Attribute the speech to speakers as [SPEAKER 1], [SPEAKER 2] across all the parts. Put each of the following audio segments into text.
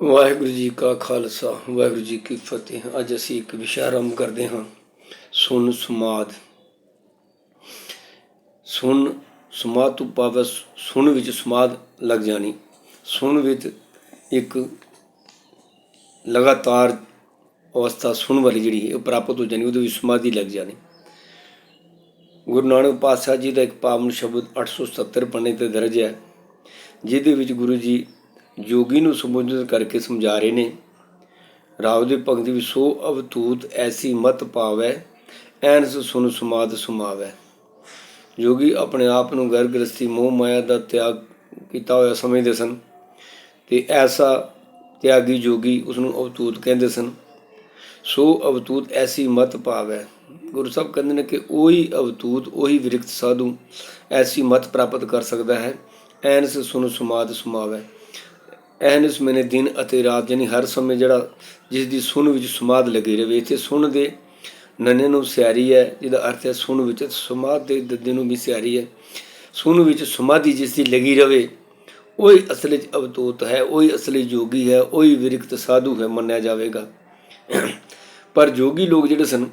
[SPEAKER 1] ਵਾਹਿਗੁਰੂ ਜੀ ਕਾ ਖਾਲਸਾ, ਵਾਹਿਗੁਰੂ ਜੀ ਕੀ ਫਤਿਹ। ਅੱਜ ਅਸੀਂ ਇੱਕ ਵਿਸ਼ਾ ਆਰੰਭ ਕਰਦੇ ਹਾਂ, ਸੁਨ ਸਮਾਦ। ਸੁਨ ਸਮਾਦ ਤੋਂ ਭਾਵ ਹੈ ਸੁਨ ਵਿੱਚ ਸਮਾਦ ਲੱਗ ਜਾਣੀ। ਸੁਨ ਵਿੱਚ ਇੱਕ ਲਗਾਤਾਰ ਅਵਸਥਾ ਸੁਣ ਵਾਲੀ ਜਿਹੜੀ ਹੈ, ਉਹ ਪ੍ਰਾਪਤ ਹੋ ਜਾਣੀ, ਉਹਦੇ ਵਿੱਚ ਸਮਾਧੀ ਲੱਗ ਜਾਣੀ। ਗੁਰੂ ਨਾਨਕ ਪਾਤਸ਼ਾਹ ਜੀ ਦਾ ਇੱਕ ਪਾਵਨ ਸ਼ਬਦ 877 ਪੰਨੇ ਤੇ ਦਰਜ ਹੈ, ਜਿਹਦੇ ਵਿੱਚ ਗੁਰੂ ਜੀ ਜੋਗੀ ਨੂੰ ਸੰਬੋਧਿਤ ਕਰਕੇ ਸਮਝਾ ਰਹੇ ਨੇ, ਰਾਵ ਦੇ ਭਗਤੀ ਵਿੱਚ ਸੋ ਅਵਤੂਤ ਐਸੀ ਮਤ ਪਾਵੈ, ਐਨਸ ਸੁਨ ਸਮਾਦ ਸੁਮਾਵੈ। ਜੋਗੀ ਆਪਣੇ ਆਪ ਨੂੰ ਗਰ ਗ੍ਰਸਤੀ ਮੋਹ ਮਾਇਆ ਦਾ ਤਿਆਗ ਕੀਤਾ ਹੋਇਆ ਸਮਝਦੇ ਸਨ ਤੇ ਐਸਾ ਤਿਆਗੀ ਜੋਗੀ ਉਸ ਨੂੰ ਅਵਤੂਤ ਕਹਿੰਦੇ ਸਨ, ਸੋ ਅਵਤੂਤ ਐਸੀ ਮਤ ਪਾਵੈ। ਗੁਰੂ ਸਾਹਿਬ ਕਹਿੰਦੇ ਨੇ ਕਿ ਉਹੀ ਅਵਤੂਤ, ਉਹੀ ਵਿਰਕਤ ਸਾਧੂ ਐਸੀ ਮਤ ਪ੍ਰਾਪਤ ਕਰ ਸਕਦਾ ਹੈ, ਐਨਸ ਸੁਨ ਸਮਾਦ ਸੁਮਾਵੈ। ਐਨਸ ਮੈਨੇ ਦਿਨ ਅਤੇ ਰਾਤ ਯਾਨੀ ਹਰ ਸਮੇਂ ਜਿਹੜਾ ਜਿਸ ਦੀ ਸੁਣ ਵਿੱਚ ਸਮਾਦ ਲੱਗੀ ਰਹੇ। ਇੱਥੇ ਸੁਣ ਦੇ ਨੰਨੇ ਨੂੰ ਸਿਆਰੀ ਹੈ, ਜਿਹਦਾ ਅਰਥ ਹੈ ਸੁਣ ਵਿੱਚ ਸਮਾਦ ਦੇ ਦੱਦੇ ਨੂੰ ਵੀ ਸਿਆਰੀ ਹੈ। ਸੁਣ ਵਿੱਚ ਸਮਾਧੀ ਜਿਸ ਦੀ ਲੱਗੀ ਰਹੇ, ਉਹੀ ਅਸਲੀ ਚ ਅਵਤੋਤ ਹੈ, ਉਹੀ ਅਸਲੀ ਯੋਗੀ ਹੈ, ਉਹੀ ਵਿਰਕਤ ਸਾਧੂ ਹੈ, ਮੰਨਿਆ ਜਾਵੇਗਾ। ਪਰ ਯੋਗੀ ਲੋਕ ਜਿਹੜੇ ਸਨ,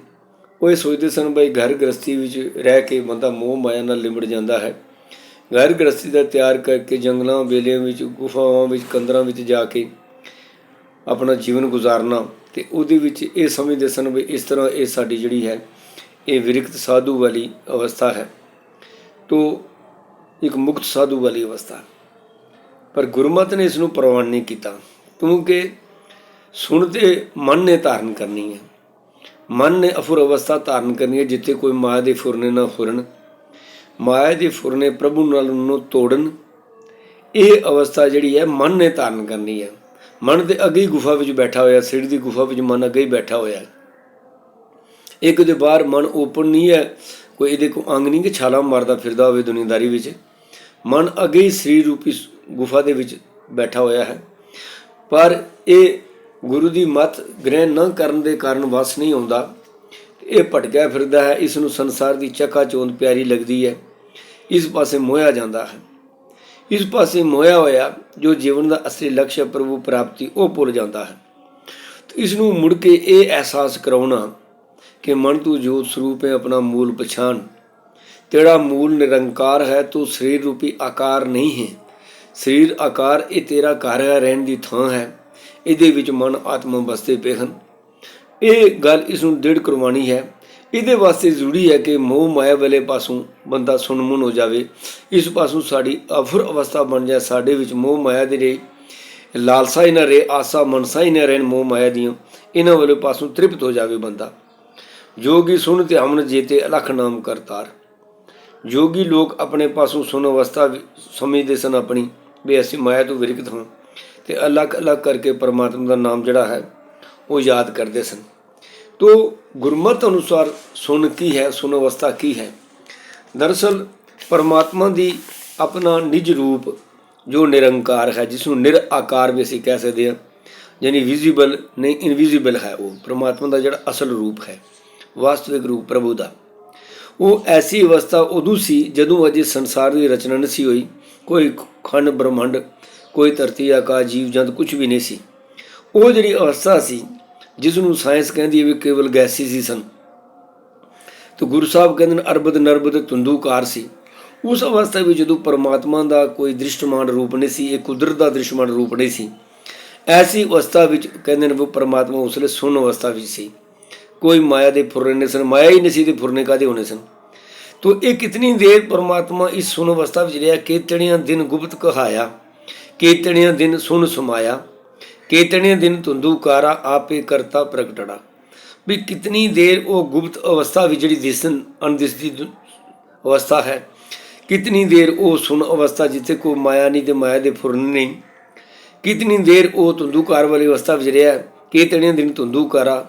[SPEAKER 1] ਉਹ ਇਹ ਸੋਚਦੇ ਸਨ, ਬਈ ਘਰ ਗ੍ਰਸਤੀ ਵਿੱਚ ਰਹਿ ਕੇ ਬੰਦਾ ਮੋਹ ਮਾਇਆ ਨਾਲ ਲਿਮੜ ਜਾਂਦਾ ਹੈ। ਗੈਰ ਗ੍ਰਸਤੀ ਦਾ ਤਿਆਰ ਕਰਕੇ ਜੰਗਲਾਂ, ਵੇਲਿਆਂ ਵਿੱਚ, ਗੁਫਾਵਾਂ ਵਿੱਚ ਕੰਦਰਾਂ ਵਿੱਚ ਜਾ ਕੇ ਆਪਣਾ ਜੀਵਨ ਗੁਜ਼ਾਰਨਾ ਤੇ ਉਹਦੇ ਵਿੱਚ ਇਹ ਸਮਝਦੇ ਸਨ ਵੀ ਇਸ ਤਰ੍ਹਾਂ ਇਹ ਸਾਡੀ ਜਿਹੜੀ ਹੈ, ਇਹ ਵਿਰਕਤ ਸਾਧੂ ਵਾਲੀ ਅਵਸਥਾ ਹੈ। ਤੋ ਇੱਕ ਮੁਕਤ ਸਾਧੂ ਵਾਲੀ ਅਵਸਥਾ। ਪਰ ਗੁਰਮਤਿ ਨੇ ਇਸ ਨੂੰ ਪ੍ਰਵਾਨ ਨਹੀਂ ਕੀਤਾ ਕਿਉਂਕਿ ਸੁਣਦੇ ਮਨ ਨੇ ਧਾਰਨ ਕਰਨੀ ਹੈ। ਮਨ ਨੇ ਅਫੁਰ ਅਵਸਥਾ ਧਾਰਨ ਕਰਨੀ ਹੈ, ਜਿੱਥੇ ਕੋਈ ਮਾਇਆ ਦੇ ਫੁਰਨੇ ਨਾ ਫੁਰਨ। ਮਾਇਆ ਦੇ ਫੁਰਨੇ ਪ੍ਰਭੂ ਨਾਲ ਨੂੰ ਤੋੜਨ। ਇਹ ਅਵਸਥਾ ਜਿਹੜੀ ਹੈ, ਮਨ ਨੇ ਧਾਰਨ ਕਰਨੀ ਹੈ। ਮਨ ਦੇ ਅੱਗੇ ਹੀ ਗੁਫਾ ਵਿੱਚ ਬੈਠਾ ਹੋਇਆ, ਸਿਰ ਦੀ ਗੁਫਾ ਵਿੱਚ ਮਨ ਅੱਗੇ ਹੀ ਬੈਠਾ ਹੋਇਆ ਹੈ। ਇੱਕ ਦੇ ਬਾਹਰ ਮਨ ਓਪਨ ਨਹੀਂ ਹੈ, ਕੋਈ ਇਹਦੇ ਕੋ ਅੰਗ ਨਹੀਂ ਕਿ ਛਾਲਾ ਮਾਰਦਾ ਫਿਰਦਾ ਹੋਵੇ ਦੁਨੀਆਦਾਰੀ ਵਿੱਚ। ਮਨ ਅੱਗੇ ਹੀ ਸਰੀਰ ਰੂਪੀ ਗੁਫਾ ਦੇ ਵਿੱਚ ਬੈਠਾ ਹੋਇਆ ਹੈ। ਪਰ ਇਹ ਗੁਰੂ ਦੀ ਮਤ ਗ੍ਰਹਿਣ ਨਾ ਕਰਨ ਦੇ ਕਾਰਨ ਵਸ ਨਹੀਂ ਆਉਂਦਾ ਇਹ ਭਟਕਿਆ ਫਿਰਦਾ ਹੈ, ਇਸ ਨੂੰ ਸੰਸਾਰ ਦੀ ਚੱਕਾ ਚੋਂਦ ਪਿਆਰੀ ਲੱਗਦੀ ਹੈ। ਇਸ ਪਾਸੇ ਮੋਇਆ ਜਾਂਦਾ ਹੈ। ਇਸ ਪਾਸੇ ਮੋਇਆ ਹੋਇਆ ਜੋ ਜੀਵਨ ਦਾ ਅਸਲੀ ਲਕਸ਼ ਹੈ ਪ੍ਰਭੂ ਪ੍ਰਾਪਤੀ, ਉਹ ਭੁੱਲ ਜਾਂਦਾ ਹੈ। ਇਸ ਨੂੰ ਮੁੜ ਕੇ ਇਹ ਅਹਿਸਾਸ ਕਰਾਉਣਾ ਕਿ ਮਨ ਤੂੰ ਜੋਤ ਸਰੂਪ ਹੈ, ਆਪਣਾ ਮੂਲ ਪਛਾਣ। ਤੇਰਾ ਮੂਲ ਨਿਰੰਕਾਰ ਹੈ, ਤੂੰ ਸਰੀਰ ਰੂਪੀ ਆਕਾਰ ਨਹੀਂ ਹੈ। ਸਰੀਰ ਆਕਾਰ ਇਹ ਤੇਰਾ ਘਰ ਹੈ, ਰਹਿਣ ਦੀ ਥਾਂ ਹੈ। ਇਹਦੇ ਵਿੱਚ ਮਨ ਆਤਮਾ ਬਸਤੇ ਪਏ ਹਨ। ਇਹ ਗੱਲ ਇਸ ਨੂੰ ਦ੍ਰਿੜ ਕਰਵਾਣੀ ਹੈ ਇਹਦੇ ਵਾਸਤੇ ਜ਼ਰੂਰੀ ਹੈ ਕਿ ਮੋਹ ਮਾਇਆ ਵਾਲੇ ਪਾਸੋਂ ਬੰਦਾ ਸੁਨਮੁਨ ਹੋ ਜਾਵੇ। ਇਸ ਪਾਸੋਂ ਸਾਡੀ ਅਫੁਰ ਅਵਸਥਾ ਬਣ ਜਾਏ, ਸਾਡੇ ਵਿੱਚ ਮੋਹ ਮਾਇਆ ਦੇ ਰਹੇ, ਲਾਲਸਾ ਹੀ ਨਾ ਰਹੇ, ਆਸਾ ਮਨਸਾ ਹੀ ਨਾ ਰਹਿਣ ਮੋਹ ਮਾਇਆ ਦੀਆਂ, ਇਹਨਾਂ ਵਾਲੇ ਪਾਸੋਂ ਤ੍ਰਿਪਤ ਹੋ ਜਾਵੇ ਬੰਦਾ। ਜੋਗੀ ਸੁਣ ਤੇ ਹਮਨ ਜੀਤੇ ਅਲਖ ਨਾਮ ਕਰਤਾਰ। ਜੋਗੀ ਲੋਕ ਆਪਣੇ ਪਾਸੋਂ ਸੁਣ ਅਵਸਥਾ ਸਮਝਦੇ ਸਨ ਆਪਣੀ, ਵੀ ਅਸੀਂ ਮਾਇਆ ਤੋਂ ਵਿਰਕਤ ਹਾਂ ਤੇ ਅਲੱਗ ਅਲੱਗ ਕਰਕੇ ਪਰਮਾਤਮਾ ਦਾ ਨਾਮ ਜਿਹੜਾ ਹੈ, ਉਹ ਯਾਦ ਕਰਦੇ ਸਨ। ਤੋ ਗੁਰਮਤ ਅਨੁਸਾਰ ਸੁਣ ਕੀ ਹੈ, ਸੁਣ ਅਵਸਥਾ ਕੀ ਹੈ? ਦਰਅਸਲ ਪਰਮਾਤਮਾ ਦੀ ਆਪਣਾ ਨਿਜ ਰੂਪ ਜੋ ਨਿਰੰਕਾਰ ਹੈ, ਜਿਸ ਨੂੰ ਨਿਰ ਆਕਾਰ ਵੀ ਅਸੀਂ ਕਹਿ ਸਕਦੇ ਹਾਂ, ਯਾਨੀ ਵਿਜ਼ੀਬਲ ਨਹੀਂ ਇਨਵਿਜ਼ੀਬਲ ਹੈ ਉਹ, ਪਰਮਾਤਮਾ ਦਾ ਜਿਹੜਾ ਅਸਲ ਰੂਪ ਹੈ, ਵਾਸਤਵਿਕ ਰੂਪ ਪ੍ਰਭੂ ਦਾ। ਉਹ ਐਸੀ ਅਵਸਥਾ ਉਦੋਂ ਸੀ ਜਦੋਂ ਅਜੇ ਸੰਸਾਰ ਦੀ ਰਚਨਾ ਨਹੀਂ ਸੀ ਹੋਈ। ਕੋਈ ਖੰਡ, ਬ੍ਰਹਮੰਡ, ਕੋਈ ਧਰਤੀ, ਆਕਾਸ਼, ਜੀਵ, ਜੰਤ ਕੁਝ ਵੀ ਨਹੀਂ ਸੀ। ਉਹ ਜਿਹੜੀ ਅਵਸਥਾ ਸੀ ਜਿਸ ਨੂੰ ਸਾਇੰਸ ਕਹਿੰਦੀ ਹੈ ਵੀ ਕੇਵਲ ਗੈਸੀ ਹੀ ਸਨ। ਤੇ ਗੁਰੂ ਸਾਹਿਬ ਕਹਿੰਦੇ ਨੇ, ਅਰਬਦ ਨਰਬਦ ਤੁੰਦੂਕਾਰ ਸੀ। ਉਸ ਅਵਸਥਾ ਵਿੱਚ ਜਦੋਂ ਪਰਮਾਤਮਾ ਦਾ ਕੋਈ ਦ੍ਰਿਸ਼ਟਮਾਨ ਰੂਪ ਨਹੀਂ ਸੀ, ਇਹ ਕੁਦਰਤ ਦਾ ਦ੍ਰਿਸ਼ਟਮਾਨ ਰੂਪ ਨਹੀਂ ਸੀ, ਐਸੀ ਅਵਸਥਾ ਵਿੱਚ ਕਹਿੰਦੇ ਨੇ ਉਹ ਪਰਮਾਤਮਾ ਉਸਲੇ ਸੁਣ ਅਵਸਥਾ ਵਿੱਚ ਸੀ। ਕੋਈ ਮਾਇਆ ਦੇ ਫੁਰਨੇ ਨਹੀਂ ਸਨ, ਮਾਇਆ ਹੀ ਨਹੀਂ ਸੀ ਤੇ ਫੁਰਨੇ ਕਾਦੇ ਹੋਣੇ ਸਨ? ਤੋ ਇਹ ਕਿਤਨੀ ਦੇਰ ਪਰਮਾਤਮਾ ਇਸ ਸੁਣ ਅਵਸਥਾ ਵਿੱਚ ਰਿਹਾ ਕੇਤਣੀਆਂ ਦਿਨ ਗੁਪਤ ਕਹਾਇਆ ਕੇਤਣੀਆਂ ਦਿਨ ਸੁਣ ਸਮਾਇਆ ਕੇਤਣੀਆਂ ਦਿਨ ਧੁੰਦੂਕਾਰਾ ਆਪੇ ਕਰਤਾ ਪ੍ਰਗਟੜਾ ਵੀ ਕਿਤਨੀ ਦੇਰ ਉਹ ਗੁਪਤ ਅਵਸਥਾ ਵੀ ਜਿਹੜੀ ਦਿਸਨ ਅਣਦਿਸਦੀ ਅਵਸਥਾ ਹੈ ਕਿਤਨੀ ਦੇਰ ਉਹ ਸੁਣ ਅਵਸਥਾ ਜਿੱਥੇ ਕੋਈ ਮਾਇਆ ਨਹੀਂ ਤੇ ਮਾਇਆ ਦੇ ਫੁਰਨ ਨਹੀਂ ਕਿਤਨੀ ਦੇਰ ਉਹ ਧੁੰਦੂਕਾਰ ਵਾਲੀ ਅਵਸਥਾ ਵਿੱਚ ਰਿਹਾ ਕੇਤਣੀਆਂ ਦਿਨ ਧੁੰਦੂਕਾਰਾ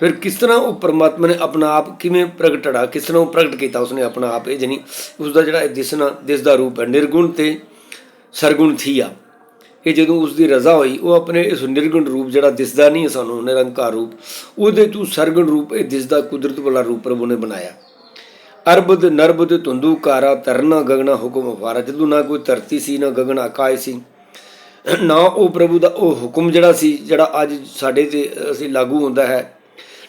[SPEAKER 1] ਫਿਰ ਕਿਸ ਤਰ੍ਹਾਂ ਉਹ ਪਰਮਾਤਮਾ ਨੇ ਆਪਣਾ ਆਪ ਕਿਵੇਂ ਪ੍ਰਗਟੜਾ ਕਿਸ ਤਰ੍ਹਾਂ ਉਹ ਪ੍ਰਗਟ ਕੀਤਾ ਉਸਨੇ ਆਪਣਾ ਆਪ ਇਹ ਜਣੀ ਉਸ ਦਾ ਜਿਹੜਾ ਇਹ ਦਿਸਣਾ ਦਿਸਦਾ ਰੂਪ ਹੈ ਨਿਰਗੁਣ ਤੇ ਸਰਗੁਣ ਥੀਆ ਇਹ ਜਦੋਂ ਉਸ ਦੀ ਰਜ਼ਾ ਹੋਈ, ਉਹ ਆਪਣੇ ਇਸ ਨਿਰਗੁਣ ਰੂਪ ਜਿਹੜਾ ਦਿਸਦਾ ਨਹੀਂ ਸਾਨੂੰ, ਨਿਰੰਕਾਰ ਰੂਪ, ਉਹਦੇ ਤੋਂ ਸਰਗੁਣ ਰੂਪ ਇਹ ਦਿਸਦਾ ਕੁਦਰਤ ਵਾਲਾ ਰੂਪ ਪ੍ਰਭੂ ਨੇ ਬਣਾਇਆ। ਅਰਬਦ, ਨਰਬਦ ਧੁੰਦੂ ਕਾਰਾ ਤਰਨਾ, ਗਗਨਾ ਹੁਕਮ ਅਫਾਰਾ ਜਦੋਂ ਨਾ ਕੋਈ ਧਰਤੀ ਸੀ, ਨਾ ਗਗਨ ਆਕਾਸ਼ ਸੀ, ਨਾ ਉਹ ਪ੍ਰਭੂ ਦਾ ਉਹ ਹੁਕਮ ਜਿਹੜਾ ਸੀ, ਜਿਹੜਾ ਅੱਜ ਸਾਡੇ ਤੇ ਅਸੀਂ ਲਾਗੂ ਹੁੰਦਾ ਹੈ,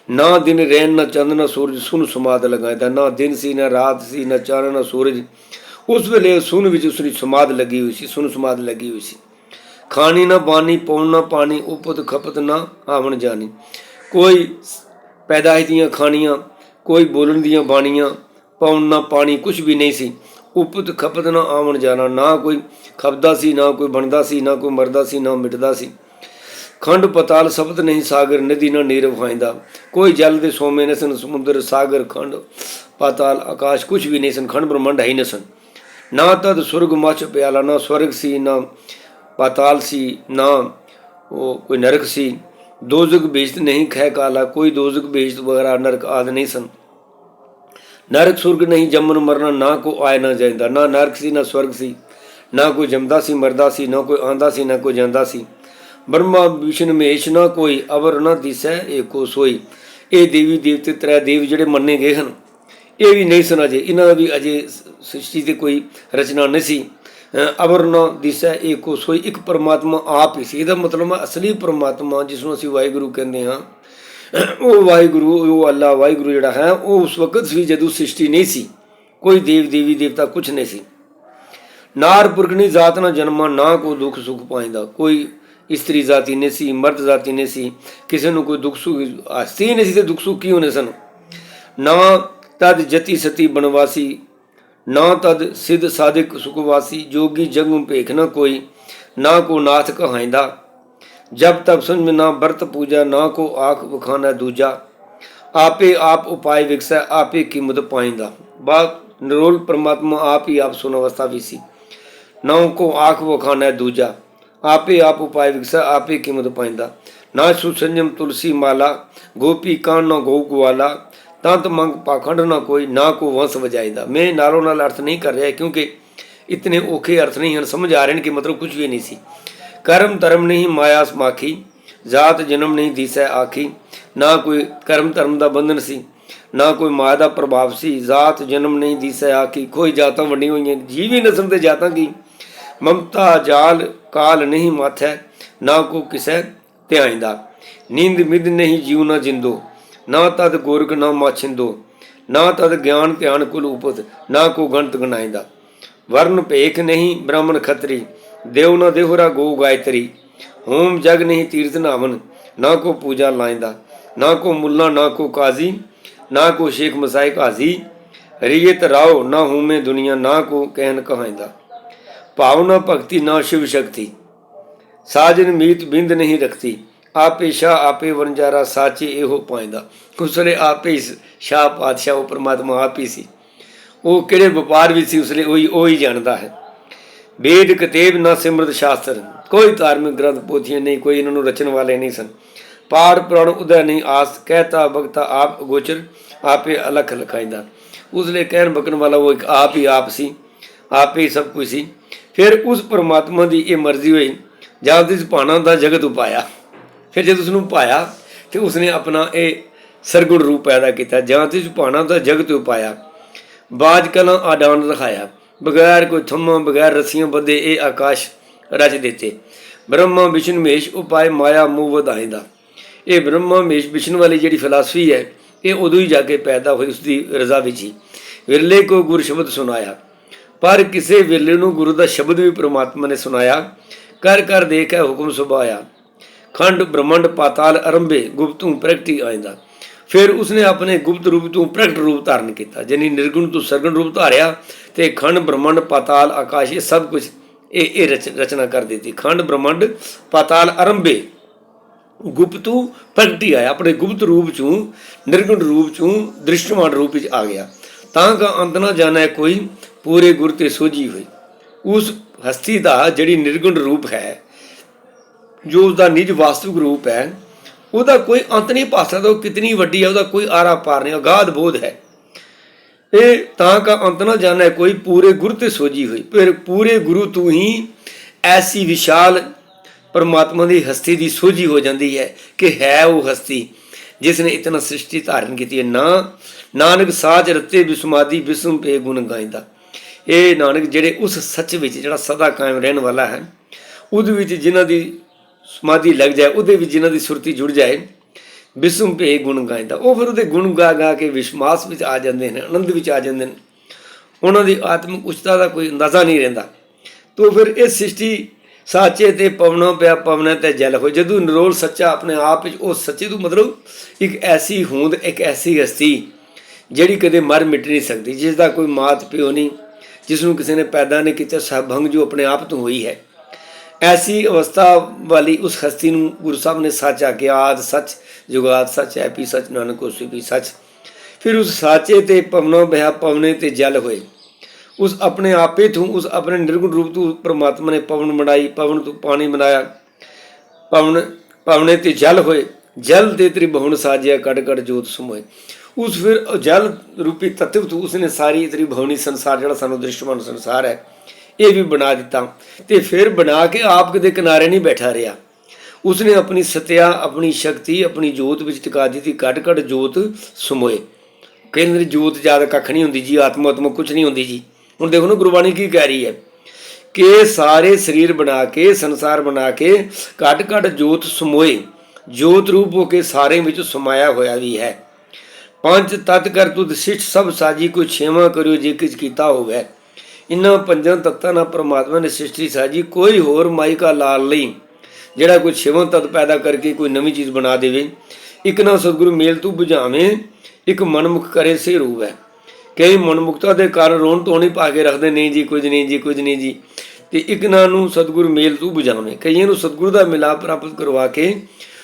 [SPEAKER 1] ਨਾ ਦਿਨ ਰਹਿਣ, ਨਾ ਚੰਦ, ਨਾ ਸੂਰਜ, ਸੁਨ ਸਮਾਦ ਲਗਾਇਦਾ, ਨਾ ਦਿਨ ਸੀ, ਨਾ ਰਾਤ ਸੀ, ਨਾ ਚੰਨ ਨਾ ਸੂਰਜ, ਉਸ ਵੇਲੇ ਸੁਨ ਵਿੱਚ ਉਸਦੀ ਸਮਾਦ ਲੱਗੀ ਹੋਈ ਸੀ, ਸੁਨ ਸਮਾਦ ਲੱਗੀ ਹੋਈ ਸੀ। ਖਾਣੀ ਨਾ ਬਾਣੀ ਪਉਣ ਨਾ ਪਾਣੀ, ਉਪਤ ਖਪਤ ਨਾ ਆਵਣ ਜਾਣੀ। ਕੋਈ ਪੈਦਾਇਸ਼ ਦੀਆਂ ਖਾਣੀਆਂ, ਕੋਈ ਬੋਲਣ ਦੀਆਂ ਬਾਣੀਆਂ ਪਾਉਣ ਨਾ ਪਾਣੀ ਕੁਝ ਵੀ ਨਹੀਂ ਸੀ। ਉਪਤ ਖਪਤ ਨਾ ਆਵਣ ਜਾਣਾ, ਨਾ ਕੋਈ ਖਪਦਾ ਸੀ, ਨਾ ਕੋਈ ਬਣਦਾ ਸੀ, ਨਾ ਕੋਈ ਮਰਦਾ ਸੀ, ਨਾ ਮਿਟਦਾ ਸੀ। ਖੰਡ ਪਤਾਲ ਸਬਦ ਨਹੀਂ, ਸਾਗਰ ਨਦੀ ਨਾ ਨੀਰਵ ਵਹਾਇਂਦਾ ਕੋਈ ਜਲ ਦੇ ਸੋਮੇ ਨਸਨ ਸਮੁੰਦਰ, ਸਾਗਰ, ਖੰਡ ਪਤਾਲ, ਆਕਾਸ਼ ਕੁਝ ਵੀ ਨਹੀਂ ਸਨ, ਖੰਡ ਬ੍ਰਹਮੰਡ ਹੈ ਹੀ ਨਸਨ ਨਾ ਤਦ ਸੁਰਗ ਮਚ ਪਿਆਲਾ, ਨਾ ਸਵਰਗ ਸੀ, ਨਾ ਪਾਤਾਲ ਸੀ, ਨਾ ਉਹ ਕੋਈ ਨਰਕ ਸੀ। ਦੋਜ਼ਖ ਬੇਸ਼ਤ ਨਹੀਂ ਖੈ ਕਾਲਾ, ਕੋਈ ਦੋਜ਼ਖ ਬੇਇੱਜ਼ਤ ਵਗੈਰਾ ਨਰਕ ਆਦ ਨਹੀਂ ਸਨ। ਨਰਕ ਸੁਰਗ ਨਹੀਂ, ਜੰਮਣ ਮਰਨਾ ਨਾ ਕੋ ਆਏ ਨਾ ਜਾਂਦਾ। ਨਾ ਨਰਕ ਸੀ, ਨਾ ਸਵਰਗ ਸੀ, ਨਾ ਕੋਈ ਜੰਮਦਾ ਸੀ, ਮਰਦਾ ਸੀ, ਨਾ ਕੋਈ ਆਂਦਾ ਸੀ, ਨਾ ਕੋਈ ਜਾਂਦਾ ਸੀ। ਬ੍ਰਹਮਾ, ਵਿਸ਼ਨ, ਮਹੇਸ਼, ਨਾ ਕੋਈ ਅਵਰ ਨਾ ਦਿਸੈ, ਏਕੋ ਸੋਈ। ਇਹ ਦੇਵੀ, ਦੇਵਤੇ, ਤ੍ਰੈ ਦੇਵ ਜਿਹੜੇ ਮੰਨੇ ਗਏ ਹਨ। ਇਹ ਵੀ ਨਹੀਂ ਸਨ ਅਜੇ। ਇਹਨਾਂ ਦਾ ਵੀ ਅਜੇ ਸ੍ਰਿਸ਼ਟੀ ਤੇ ਕੋਈ ਰਚਨਾ ਨਹੀਂ ਸੀ। ਅਵਰ ਨਾ ਦਿਸੈ ਏਕੋ ਸੋਈ ਇੱਕ ਪਰਮਾਤਮਾ ਆਪ ਹੀ ਸੀ। ਇਹਦਾ ਮਤਲਬ ਹੈ ਅਸਲੀ ਪਰਮਾਤਮਾ ਜਿਸ ਨੂੰ ਅਸੀਂ ਵਾਹਿਗੁਰੂ ਕਹਿੰਦੇ ਹਾਂ। ਉਹ ਵਾਹਿਗੁਰੂ, ਉਹ ਅੱਲਾ ਵਾਹਿਗੁਰੂ ਜਿਹੜਾ ਹੈ, ਉਹ ਉਸ ਵਕਤ ਸੀ ਜਦੋਂ ਸ੍ਰਿਸ਼ਟੀ ਨਹੀਂ ਸੀ। ਕੋਈ ਦੇਵ, ਦੇਵੀ, ਦੇਵਤਾ ਕੁਝ ਨਹੀਂ ਸੀ। ਨਾਰ ਪੁਰਗਣੀ ਜਾਤ ਨਾ ਜਨਮਾ, ਨਾ ਕੋ ਦੁੱਖ ਸੁਖ ਪਾਇੰਦਾ। ਕੋਈ ਇਸਤਰੀ ਜਾਤੀ ਨਹੀਂ ਸੀ, ਮਰਦ ਜਾਤੀ ਨਹੀਂ ਸੀ। ਕਿਸੇ ਨੂੰ ਕੋਈ ਦੁੱਖ ਸੁਖ ਹਸਤੀ ਨਹੀਂ ਸੀ ਤੇ ਦੁੱਖ ਸੁਖ ਕੀ ਹੋਣੇ ਸਨ? ਨਾ ਤਦ ਜਤੀ ਸਤੀ ਬਨਵਾਸੀ ਨਾ ਤਦ ਸਿਧ ਸਾਧਿਕ ਸੁਖਵਾਸੀ ਜੋਗੀ ਜਗਮ ਭੇਖ ਨਾ ਕੋਈ, ਨਾ ਕੋ ਨਾਥ ਕਹਾਇਂਦਾ। ਜਬ ਤਬ ਸਮਝ ਨਾ ਬਰਤ ਪੂਜਾ, ਨਾ ਕੋ ਆਖ ਬਖਾਨਾ ਦੂਜਾ। ਆਪੇ ਆਪ ਉਪਾਇ ਵਿਕਸੈ, ਆਪੇ ਕੀਮਤ ਪਾਇੰਦਾ। ਬਾ ਨਿਰੋਲ ਪ੍ਰਮਾਤਮਾ ਆਪ ਹੀ ਆਪ ਸੁਨ ਅਵਸਥਾ ਵੀ ਸੀ ਨਾ ਕੋ ਆਖ ਬਖਾਨਾ ਦੂਜਾ। ਆਪੇ ਆਪ ਉਪਾਇ ਵਿਕਸੈ, ਆਪੇ ਕੀਮਤ ਪਾਇੰਦਾ। ਨਾ ਸੁਸੰਜਮ ਤੁਲਸੀ ਮਾਲਾ, ਗੋਪੀ ਕਾਨ ਨਾ ਗੋ ਗਵਾਲਾ। ਤੰਤ ਮੰਗ ਪਾਖੰਡ ਨਾ ਕੋਈ, ਨਾ ਕੋ ਵੰਸ ਵਜਾਇਦਾ। ਮੈਂ ਨਾਲੋਂ ਨਾਲ ਅਰਥ ਨਹੀਂ ਕਰ ਰਿਹਾ ਕਿਉਂਕਿ ਇਤਨੇ ਔਖੇ ਅਰਥ ਨਹੀਂ ਹਨ, ਸਮਝ ਆ ਰਹੇ ਨੇ ਕਿ ਮਤਲਬ ਕੁਝ ਵੀ ਨਹੀਂ ਸੀ। ਕਰਮ ਧਰਮ ਨਹੀਂ, ਮਾਇਆ ਸਮਾਖੀ, ਜਾਤ ਜਨਮ ਨਹੀਂ ਦੀਸੈ ਆਖੀ, ਨਾ ਕੋਈ ਕਰਮ ਧਰਮ ਦਾ ਬੰਧਨ ਸੀ, ਨਾ ਕੋਈ ਮਾਇਆ ਦਾ ਪ੍ਰਭਾਵ ਸੀ। ਜਾਤ ਜਨਮ ਨਹੀਂ ਦੀਸੈ ਆਖੀ, ਕੋਈ ਜਾਤਾਂ ਵੰਡੀਆਂ ਹੋਈਆਂ, ਜੀਵ ਹੀ ਨਸਲ ਤੇ ਜਾਤਾਂ ਕੀ? ਮਮਤਾ ਜਾਲ ਕਾਲ ਨਹੀਂ ਮਾਥੈ, ਨਾ ਕੋ ਕਿਸੈ ਧਿਆਇਂਦਾ। ਨੀਂਦ ਮਿਦ ਨਹੀਂ, ਜੀਉ ਨਾ ਜਿੰਦੋ। ਨਾ ਤਦ ਗੋਰਗ ਨਾ ਮਾਛਿੰਦੋ ਨਾ ਤਦ ਗਿਆਨ ਧਿਆਨ ਕੁਲ ਉਪਤ, ਨਾ ਕੋ ਗਣਤ ਗਣਾਇਂਦਾ ਵਰਨ ਭੇਖ ਨਹੀਂ ਬ੍ਰਾਹਮਣ ਖਤਰੀ ਦੇਵ ਨਾ ਦੇਹੁਰਾ ਗੋ ਗਾਇਤਰੀ। ਹੋਮ ਜਗ ਨਹੀਂ ਤੀਰਥ ਨਾਵਨ, ਨਾ ਕੋ ਪੂਜਾ ਲਾਇਂਦਾ ਨਾ ਕੋ ਮੁੱਲਾ, ਨਾ ਕੋ ਕਾਜ਼ੀ, ਨਾ ਕੋ ਸ਼ੇਖ ਮਸਾਇ ਕਾਜ਼ੀ ਰੀਤ ਰਾਓ ਨਾ ਹੂਮੇ ਦੁਨੀਆ, ਨਾ ਕੋ ਕਹਿਨ ਕਹਾਇਂਦਾ ਭਾਵਨਾ ਭਗਤੀ ਨਾ ਸ਼ਿਵ ਸ਼ਕਤੀ। ਸਾਜਨ ਮੀਤ ਬਿੰਦ ਨਹੀਂ ਰਖਤੀ। ਆਪੇ ਸ਼ਾਹ, ਆਪੇ ਵਣਜਾਰਾ, ਸਾਚੇ ਇਹੋ ਪਾਇੰਦਾ। ਉਸਨੇ ਆਪੇ ਹੀ ਸ਼ਾਹ ਪਾਤਸ਼ਾਹ ਉਹ ਪ੍ਰਮਾਤਮਾ ਆਪ ਹੀ ਸੀ। ਉਹ ਕਿਹੜੇ ਵਪਾਰ ਵਿੱਚ ਸੀ ਉਸਲੇ ਉਹੀ ਉਹੀ ਜਾਣਦਾ ਹੈ। ਵੇਦ, ਕਤੇਬ ਨਾ ਸਿਮਰਤ ਸ਼ਾਸਤਰ। ਕੋਈ ਧਾਰਮਿਕ ਗ੍ਰੰਥ ਪੋਥੀਆਂ ਨਹੀਂ, ਕੋਈ ਇਹਨਾਂ ਨੂੰ ਰਚਣ ਵਾਲੇ ਨਹੀਂ ਸਨ। ਪਾੜ ਪ੍ਰਣ ਉਦੈ ਨਹੀਂ, ਆਸ ਕਹਿਤਾ ਬਗਤਾ ਆਪ ਗੋਚਰ, ਆਪੇ ਅਲਖ ਲਖਾਇਂਦਾ। ਉਸਲੇ ਕਹਿਣ ਬਕਣ ਵਾਲਾ ਉਹ ਇੱਕ ਆਪ ਹੀ ਆਪ ਸੀ, ਆਪੇ ਹੀ ਸਭ ਕੁਝ ਸੀ। ਫਿਰ ਉਸ ਪਰਮਾਤਮਾ ਦੀ ਇਹ ਮਰਜ਼ੀ ਹੋਈ ਜਦ ਇਸ ਭਾਣਾ ਦਾ ਜਗਤ ਉਪਾਇਆ। ਫਿਰ ਜਦ ਉਸ ਨੂੰ ਪਾਇਆ ਤੇ ਉਸਨੇ ਆਪਣਾ ਇਹ ਸਰਗੁਣ ਰੂਪ ਪੈਦਾ ਕੀਤਾ। ਜਾਂ ਤੇ ਇਸ ਤਾਂ ਦਾ ਜਗਤ ਉਪਾਇਆ ਬਾਜ ਕਲਾਂ ਆਡਾਨ ਰਖਾਇਆ। ਬਗੈਰ ਕੋਈ ਥੰਮਾ ਬਗੈਰ ਰਸੀਆਂ ਬੱਧੇ ਇਹ ਆਕਾਸ਼ ਰਚ ਦਿੱਤੇ। ਬ੍ਰਹਮਾ, ਵਿਸ਼ਨ, ਮਹੇਸ਼, ਉਪਾਏ, ਮਾਇਆ, ਮੂਹ ਦਾ। ਇਹ ਬ੍ਰਹਮਾ, ਮਹੇਸ਼, ਵਿਸ਼ਨ ਵਾਲੀ ਜਿਹੜੀ ਫਿਲਾਸਫੀ ਹੈ, ਇਹ ਉਦੋਂ ਹੀ ਜਾ ਕੇ ਪੈਦਾ ਹੋਈ ਉਸ ਦੀ ਰਜ਼ਾ ਵਿੱਚ ਹੀ। ਵਿਰਲੇ ਕੋ ਗੁਰ ਸ਼ਬਦ ਸੁਨਾਇਆ ਪਰ ਕਿਸੇ ਵਿਰਲੇ ਨੂੰ ਗੁਰੂ ਦਾ ਸ਼ਬਦ ਵੀ ਪ੍ਰਮਾਤਮਾ ਨੇ ਸੁਨਾਇਆ ਕਰ ਕਰ ਦੇਖਿਆ ਹੁਕਮ ਸੁਭਾਇਆ। ਖੰਡ, ਬ੍ਰਹਮੰਡ, ਪਾਤਾਲ, ਅਰੰਭੇ, ਗੁਪਤੂ ਪ੍ਰਗਟੀ ਆਇਂਦਾ ਫਿਰ ਉਸਨੇ ਆਪਣੇ ਗੁਪਤ ਰੂਪ ਤੋਂ ਪ੍ਰਗਟ ਰੂਪ ਧਾਰਨ ਕੀਤਾ ਜਾਨੀ ਨਿਰਗੁਣ ਤੋਂ ਸਰਗੁਣ ਰੂਪ ਧਾਰਿਆ ਤੇ ਖੰਡ, ਬ੍ਰਹਮੰਡ, ਪਾਤਾਲ, ਆਕਾਸ਼, ਇਹ ਸਭ ਕੁਝ ਇਹ ਇਹ ਰਚ- ਰਚਨਾ ਕਰ ਦਿੱਤੀ। ਖੰਡ, ਬ੍ਰਹਮੰਡ, ਪਾਤਾਲ, ਅਰੰਭੇ, ਗੁਪਤੂ ਪ੍ਰਗਟੀ ਆਇਆ। ਆਪਣੇ ਗੁਪਤ ਰੂਪ ਚੋਂ, ਨਿਰਗੁਣ ਰੂਪ ਚੋਂ ਦ੍ਰਿਸ਼ਟਮਾਨ ਰੂਪ ਵਿੱਚ ਆ ਗਿਆ। ਤਾਂ ਕਾ ਅੰਤ ਨਾ ਜਾਣੈ ਕੋਈ, ਪੂਰੇ ਗੁਰ ਤੇ ਸੋਝੀ ਹੋਈ ਉਸ ਹਸਤੀ ਦਾ ਜਿਹੜੀ ਨਿਰਗੁਣ ਰੂਪ ਹੈ ਜੋ ਉਸਦਾ ਨਿਜ ਵਾਸਤਵਿਕ ਰੂਪ ਹੈ, ਉਹਦਾ ਕੋਈ ਅੰਤ ਨਹੀਂ ਪਾ ਸਕਦਾ, ਉਹ ਕਿਤਨੀ ਵੱਡੀ ਹੈ, ਉਹਦਾ ਕੋਈ ਆਰਾ ਪਾਰ ਨਹੀਂ, ਅਗਾਧ ਬੋਧ ਹੈ। ਇਹ ਤਾਂ ਕਾ ਅੰਤ ਨਾ ਜਾਣਾ, ਕੋਈ ਪੂਰੇ ਗੁਰ ਤੇ ਸੋਜੀ ਹੋਈ। ਫਿਰ ਪੂਰੇ ਗੁਰੂ ਤੂੰ ਹੀ ਐਸੀ ਵਿਸ਼ਾਲ ਪਰਮਾਤਮਾ ਦੀ ਹਸਤੀ ਦੀ ਸੋਝੀ ਹੋ ਜਾਂਦੀ ਹੈ ਕਿ ਹੈ ਉਹ ਹਸਤੀ, ਜਿਸ ਨੇ ਇਤਨਾ ਸ੍ਰਿਸ਼ਟੀ ਧਾਰਨ ਕੀਤੀ ਹੈ। ਨਾ, ਨਾਨਕ ਸਾਜ ਰਤੇ ਬਿਸਮਾਦੀ ਬਿਸਮ ਪੇ ਗੁਣ ਗਾਇਂਦਾ। ਇਹ ਨਾਨਕ ਜਿਹੜੇ ਉਸ ਸੱਚ ਵਿੱਚ, ਜਿਹੜਾ ਸਦਾ ਕਾਇਮ ਰਹਿਣ ਵਾਲਾ ਹੈ, ਉਹਦੇ ਵਿੱਚ ਜਿਨ੍ਹਾਂ ਦੀ ਸਮਾਧੀ ਲੱਗ ਜਾਏ, ਉਹਦੇ ਵਿੱਚ ਜਿਨ੍ਹਾਂ ਦੀ ਸੁਰਤੀ ਜੁੜ ਜਾਏ, ਬਿਸਮ ਭੇ ਗੁਣ ਗਾਇਂਦਾ। ਉਹ ਫਿਰ ਉਹਦੇ ਗੁਣ ਗਾ ਗਾ ਕੇ ਵਿਸ਼ਵਾਸ ਵਿੱਚ ਆ ਜਾਂਦੇ ਨੇ, ਆਨੰਦ ਵਿੱਚ ਆ ਜਾਂਦੇ ਨੇ। ਉਹਨਾਂ ਦੀ ਆਤਮਿਕ ਉਚਤਾ ਦਾ ਕੋਈ ਅੰਦਾਜ਼ਾ ਨਹੀਂ ਰਹਿੰਦਾ। ਤੋ ਫਿਰ ਇਹ ਸ੍ਰਿਸ਼ਟੀ ਸਾਚੇ ਤੇ ਪਵਨੋ ਪਿਆ, ਪਵਨ ਤੇ ਜਲ ਹੋ ਜਦੋਂ ਨਿਰੋਲ ਸੱਚਾ ਆਪਣੇ ਆਪ ਵਿੱਚ, ਉਹ ਸੱਚੇ ਤੋਂ ਮਤਲਬ ਇੱਕ ਐਸੀ ਹੋਂਦ, ਇੱਕ ਐਸੀ ਹਸਤੀ, ਜਿਹੜੀ ਕਦੇ ਮਰ ਮਿਟ ਨਹੀਂ ਸਕਦੀ ਜਿਸ ਦਾ ਕੋਈ ਮਾਤ ਪਿਓ ਨਹੀਂ ਜਿਸ ਨੂੰ ਕਿਸੇ ਨੇ ਪੈਦਾ ਨਹੀਂ ਕੀਤਾ ਸਭੰਗ ਜੋ ਆਪਣੇ ਆਪ ਤੋਂ ਹੋਈ ਹੈ। ਐਸੀ ਅਵਸਥਾ ਵਾਲੀ ਉਸ ਹਸਤੀ ਨੂੰ ਗੁਰੂ ਸਾਹਿਬ ਨੇ ਸੱਚ ਆਖਿਆ, ਆਦ ਸੱਚ, ਜੁਗਾਦ ਸੱਚ ਹੈ ਪੀ ਸੱਚ, ਨਾਨਕ ਹੋਸੀ ਵੀ ਸੱਚ। ਫਿਰ ਉਸ ਸਾਚੇ ਤੇ ਪਵਨੋਂ ਬਿਹਾ ਪਵਨੇ ਤੇ ਜਲ ਹੋਏ। ਉਸ ਆਪਣੇ ਆਪੇ ਤੋਂ ਉਸ ਆਪਣੇ ਨਿਰਗੁਣ ਰੂਪ ਤੋਂ ਪ੍ਰਮਾਤਮਾ ਨੇ ਪਵਨ ਬਣਾਈ ਪਵਨ ਤੋਂ ਪਾਣੀ ਬਣਾਇਆ ਪਵਨ, ਪਵਨੇ ਤੇ ਜਲ ਹੋਏ, ਜਲ ਦੇ ਤ੍ਰਿਭਵਨ ਸਾਜਿਆ ਕੜ ਕੜ ਜੋਤ ਸਮੋਏ। ਉਸ ਫਿਰ ਜਲ ਰੂਪੀ ਤਤਵ ਤੋਂ ਉਸਨੇ ਸਾਰੀ ਤ੍ਰਿਭਵਨੀ ਸੰਸਾਰ, ਜਿਹੜਾ ਸਾਨੂੰ ਦ੍ਰਿਸ਼ਟਮਾਨ ਸੰਸਾਰ ਹੈ ਇਹ ਵੀ ਬਣਾ ਦਿੱਤਾ। ਤੇ ਫਿਰ ਬਣਾ ਕੇ ਆਪ ਕਿਤੇ ਕਿਨਾਰੇ ਨਹੀਂ ਬੈਠਾ ਰਿਹਾ। ਉਸਨੇ ਆਪਣੀ ਸਤਿਆ, ਆਪਣੀ ਸ਼ਕਤੀ, ਆਪਣੀ ਜੋਤ ਵਿੱਚ ਟਿਕਾ ਦਿੱਤੀ। ਕੜ ਕੜ ਜੋਤ ਸਮੋਏ। ਕਹਿੰਦੇ ਨੇ ਜੋਤ ਜ਼ਿਆਦਾ ਕੱਖ ਨਹੀਂ ਹੁੰਦੀ ਜੀ ਆਤਮਾ ਆਤਮਾ ਕੁਝ ਨਹੀਂ ਹੁੰਦੀ ਜੀ। ਹੁਣ ਦੇਖੋ ਨਾ ਗੁਰਬਾਣੀ ਕੀ ਕਹਿ ਰਹੀ ਹੈ ਕਿ ਸਾਰੇ ਸਰੀਰ ਬਣਾ ਕੇ, ਸੰਸਾਰ ਬਣਾ ਕੇ ਘਟ ਘਟ ਜੋਤ ਸਮੋਏ। ਜੋਤ ਰੂਪ ਹੋ ਕੇ ਸਾਰੇ ਵਿੱਚ ਸਮਾਇਆ ਹੋਇਆ ਵੀ ਹੈ। ਪੰਜ ਤਤ ਕਰ ਤੁਧ ਸਿੱਖ ਸਭ ਸਾਜੀ, ਕੋਈ ਛੇਵਾਂ ਕਰਿਓ ਜੇ ਕਿਛ ਕੀਤਾ ਹੋਵੇ। ਇਨ੍ਹਾਂ ਪੰਜਾਂ ਤੱਤਾਂ ਨਾਲ ਪ੍ਰਮਾਤਮਾ ਨੇ ਸ੍ਰਿਸ਼ਟੀ ਸਾਜੀ, ਕੋਈ ਹੋਰ ਮਾਈ ਕਾ ਲਾਲ ਲਈ ਜਿਹੜਾ ਕੋਈ ਛੇਵਾਂ ਤਤ ਪੈਦਾ ਕਰਕੇ ਕੋਈ ਨਵੀਂ ਚੀਜ਼ ਬਣਾ ਦੇਵੇ। ਇੱਕ ਨਾ ਸਤਿਗੁਰੂ ਮੇਲ ਤੂੰ ਬੁਝਾਵੇਂ, ਇੱਕ ਮਨਮੁਖ ਕਰੇ ਸੇ ਰੂਪ ਹੈ। ਕਈ ਮਨਮੁਖਤਾ ਦੇ ਕਾਰਨ ਰੋਣ ਧੋਣੀ ਪਾ ਕੇ ਰੱਖਦੇ, ਨਹੀਂ ਜੀ, ਕੁਝ ਨਹੀਂ ਜੀ, ਕੁਝ ਨਹੀਂ ਜੀ। ਤੇ ਇੱਕ ਨਾ ਨੂੰ ਸਤਿਗੁਰੂ ਮੇਲ ਤੂੰ ਬੁਝਾਵੇਂ। ਕਈਆਂ ਨੂੰ ਸਤਿਗੁਰੂ ਦਾ ਮਿਲਾਪ ਪ੍ਰਾਪਤ ਕਰਵਾ ਕੇ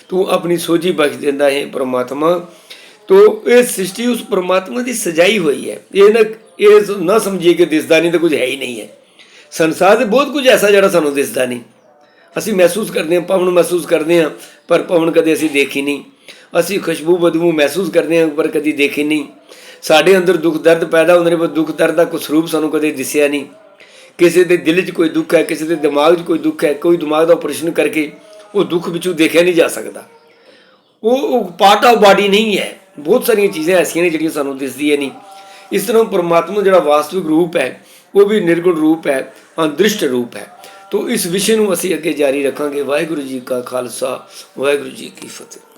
[SPEAKER 1] ਤੂੰ ਆਪਣੀ ਸੋਝੀ ਬਖਸ਼ ਦਿੰਦਾ ਹੈ ਪ੍ਰਮਾਤਮਾ। ਤੋ ਇਹ ਸ੍ਰਿਸ਼ਟੀ ਉਸ ਪ੍ਰਮਾਤਮਾ ਦੀ ਸਜਾਈ ਹੋਈ ਹੈ। ਇਹ ਨਾ ਇਹ ਨਾ ਸਮਝੀਏ ਕਿ ਦਿਸਦਾ ਨਹੀਂ ਤਾਂ ਕੁਝ ਹੈ ਹੀ ਨਹੀਂ ਹੈ। ਸੰਸਾਰ ਦੇ ਬਹੁਤ ਕੁਝ ਐਸਾ ਜਿਹੜਾ ਸਾਨੂੰ ਦਿਸਦਾ ਨਹੀਂ। ਅਸੀਂ ਮਹਿਸੂਸ ਕਰਦੇ ਹਾਂ ਪਵਨ ਮਹਿਸੂਸ ਕਰਦੇ ਹਾਂ, ਪਰ ਪਵਨ ਕਦੇ ਅਸੀਂ ਦੇਖੀ ਨਹੀਂ। ਅਸੀਂ ਖੁਸ਼ਬੂ ਬਦਬੂ ਮਹਿਸੂਸ ਕਰਦੇ ਹਾਂ, ਪਰ ਕਦੀ ਦੇਖੀ ਨਹੀਂ। ਸਾਡੇ ਅੰਦਰ ਦੁੱਖ ਦਰਦ ਪੈਦਾ ਹੁੰਦੇ ਨੇ, ਪਰ ਦੁੱਖ ਦਰਦ ਦਾ ਕੁਝ ਸਰੂਪ ਸਾਨੂੰ ਕਦੇ ਦਿਸਿਆ ਨਹੀਂ। ਕਿਸੇ ਦੇ ਦਿਲ 'ਚ ਕੋਈ ਦੁੱਖ ਹੈ, ਕਿਸੇ ਦੇ ਦਿਮਾਗ 'ਚ ਕੋਈ ਦੁੱਖ ਹੈ, ਕੋਈ ਦਿਮਾਗ ਦਾ ਆਪਰੇਸ਼ਨ ਕਰਕੇ ਉਹ ਦੁੱਖ ਵਿੱਚੋਂ ਦੇਖਿਆ ਨਹੀਂ ਜਾ ਸਕਦਾ। ਉਹ ਪਾਰਟ ਆਫ ਬਾਡੀ ਨਹੀਂ ਹੈ। ਬਹੁਤ ਸਾਰੀਆਂ ਚੀਜ਼ਾਂ ਐਸੀਆਂ ਨੇ ਜਿਹੜੀਆਂ ਸਾਨੂੰ ਦਿਸਦੀਆਂ ਨਹੀਂ। ਇਸ ਤਰ੍ਹਾਂ ਪਰਮਾਤਮਾ ਜਿਹੜਾ ਵਾਸਤਵਿਕ ਰੂਪ ਹੈ, ਉਹ ਵੀ ਨਿਰਗੁਣ ਰੂਪ ਹੈ, ਅੰਦ੍ਰਿਸ਼ਟ ਰੂਪ ਹੈ। ਤੋ ਇਸ ਵਿਸ਼ੇ ਨੂੰ ਅਸੀਂ ਅੱਗੇ ਜਾਰੀ ਰੱਖਾਂਗੇ। ਵਾਹਿਗੁਰੂ ਜੀ ਕਾ ਖਾਲਸਾ, ਵਾਹਿਗੁਰੂ ਜੀ ਕੀ ਫਤਿਹ।